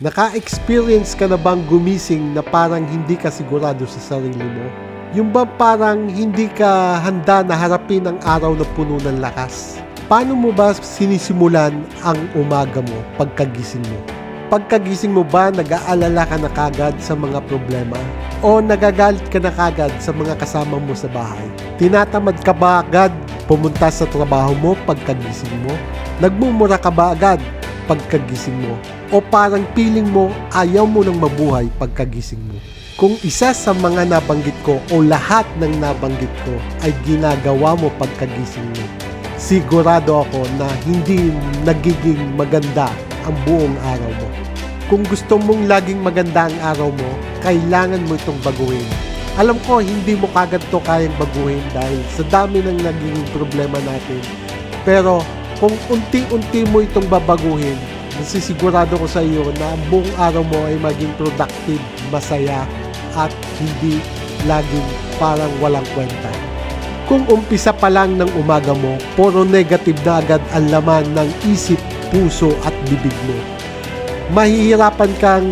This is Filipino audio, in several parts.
Naka-experience ka na bang gumising na parang hindi ka sigurado sa sarili mo? Yung ba parang hindi ka handa na harapin ang araw na puno ng lakas? Paano mo ba sinisimulan ang umaga mo pagkagising mo? Pagkagising mo ba nag-aalala ka na kagad sa mga problema? O nagagalit ka na kagad sa mga kasama mo sa bahay? Tinatamad ka ba agad pumunta sa trabaho mo pagkagising mo? Nagmumura ka ba agad pagkagising mo? O parang piling mo ayaw mo nang mabuhay pagkagising mo? Kung isa sa mga nabanggit ko o lahat ng nabanggit ko ay ginagawa mo pagkagising mo, sigurado ako na hindi nagiging maganda ang buong araw mo. Kung gusto mong laging maganda ang araw mo, kailangan mo itong baguhin. Alam ko, hindi mo kagad to kayang baguhin dahil sa dami ng naging problema natin. Pero kung unti-unti mo itong babaguhin, nasisigurado ko sa iyo na ang buong araw mo ay maging productive, masaya, at hindi laging parang walang kwenta. Kung umpisa pa lang ng umaga mo, puro negative na agad ang laman ng isip, puso at bibig mo. Mahihirapan kang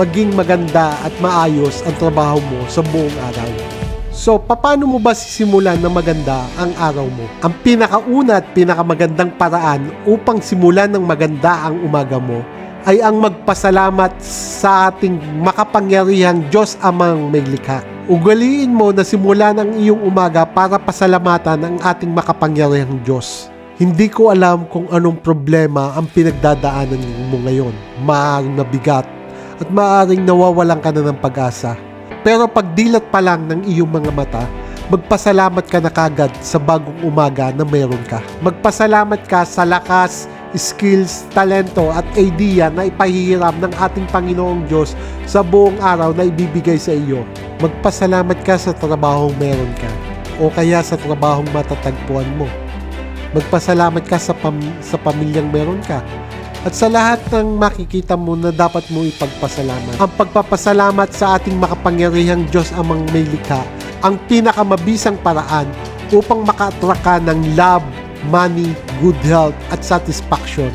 maging maganda at maayos ang trabaho mo sa buong araw. So, paano mo ba sisimulan na maganda ang araw mo? Ang pinakauna at pinakamagandang paraan upang simulan ng maganda ang umaga mo ay ang magpasalamat sa ating makapangyarihang Diyos amang may likha. Ugaliin mo na simulan ang iyong umaga para pasalamatan ang ating makapangyarihang Diyos. Hindi ko alam kung anong problema ang pinagdadaanan mo ngayon. Maaaring nabigat at maaaring nawawalan ka na ng pag-asa. Pero pagdilat pa lang ng iyong mga mata, magpasalamat ka na kagad sa bagong umaga na meron ka. Magpasalamat ka sa lakas, skills, talento at idea na ipahihiram ng ating Panginoong Diyos sa buong araw na ibibigay sa iyo. Magpasalamat ka sa trabahong meron ka o kaya sa trabahong matatagpuan mo. Magpasalamat ka sa, pam- sa pamilyang meron ka at sa lahat ng makikita mo na dapat mo ipagpasalamat. Ang pagpapasalamat sa ating makapangyarihang Diyos amang may likha ang pinakamabisang paraan upang maka-attract ka ng love, money, good health at satisfaction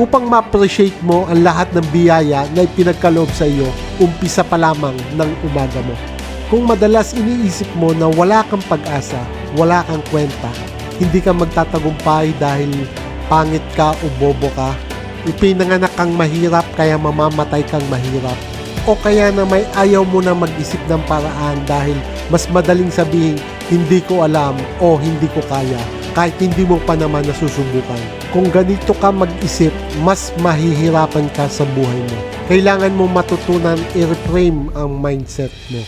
upang ma-appreciate mo ang lahat ng biyaya na ipinagkaloob sa iyo umpisa pa lamang ng umaga mo. Kung madalas iniisip mo na wala kang pag-asa, wala kang kwenta, hindi ka magtatagumpay dahil pangit ka o bobo ka, ipinanganak kang mahirap kaya mamamatay kang mahirap, o kaya na may ayaw mo na mag-isip ng paraan dahil mas madaling sabihin, hindi ko alam o hindi ko kaya, kahit hindi mo pa naman nasusubukan. Kung ganito ka mag-isip, mas mahihirapan ka sa buhay mo. Kailangan mo matutunan i-reframe ang mindset mo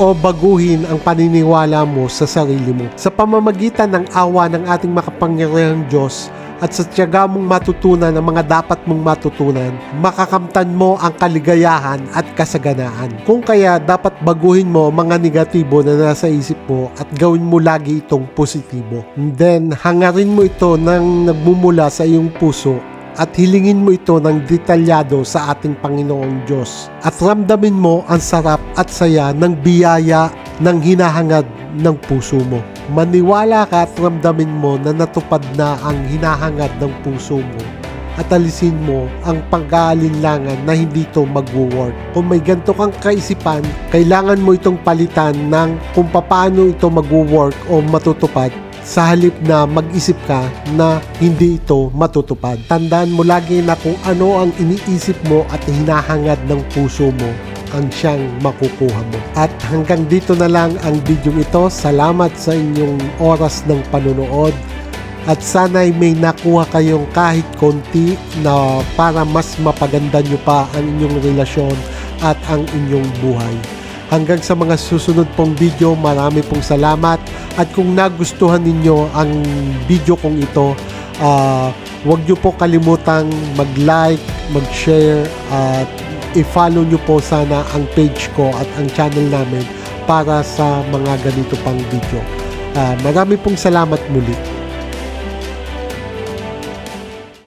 o baguhin ang paniniwala mo sa sarili mo. Sa pamamagitan ng awa ng ating makapangyarihang Diyos at sa tiyaga mong matutunan ang mga dapat mong matutunan, makakamtan mo ang kaligayahan at kasaganaan. Kung kaya dapat baguhin mo mga negatibo na nasa isip mo at gawin mo lagi itong positibo. And then, hangarin mo ito ng nagmumula sa iyong puso at hilingin mo ito ng detalyado sa ating Panginoong Diyos. At ramdamin mo ang sarap at saya ng biyaya ng hinahangad ng puso mo. Maniwala ka at ramdamin mo na natupad na ang hinahangad ng puso mo at alisin mo ang pag-aalinlangan na hindi ito magwo-work. Kung may ganito kang kaisipan, kailangan mo itong palitan ng kung paano ito magwo-work o matutupad sa halip na mag-isip ka na hindi ito matutupad. Tandaan mo lagi na kung ano ang iniisip mo at hinahangad ng puso mo ang siyang makukuha mo. At hanggang dito na lang ang video ito. Salamat sa inyong oras ng panunood. At sana'y may nakuha kayong kahit konti na para mas mapaganda nyo pa ang inyong relasyon at ang inyong buhay. Hanggang sa mga susunod pong video, marami pong salamat. At kung nagustuhan ninyo ang video kong ito, ah, huwag nyo po kalimutang mag-like, mag-share, at i-follow nyo po sana ang page ko at ang channel namin para sa mga ganito pang video. Ah, marami pong salamat muli.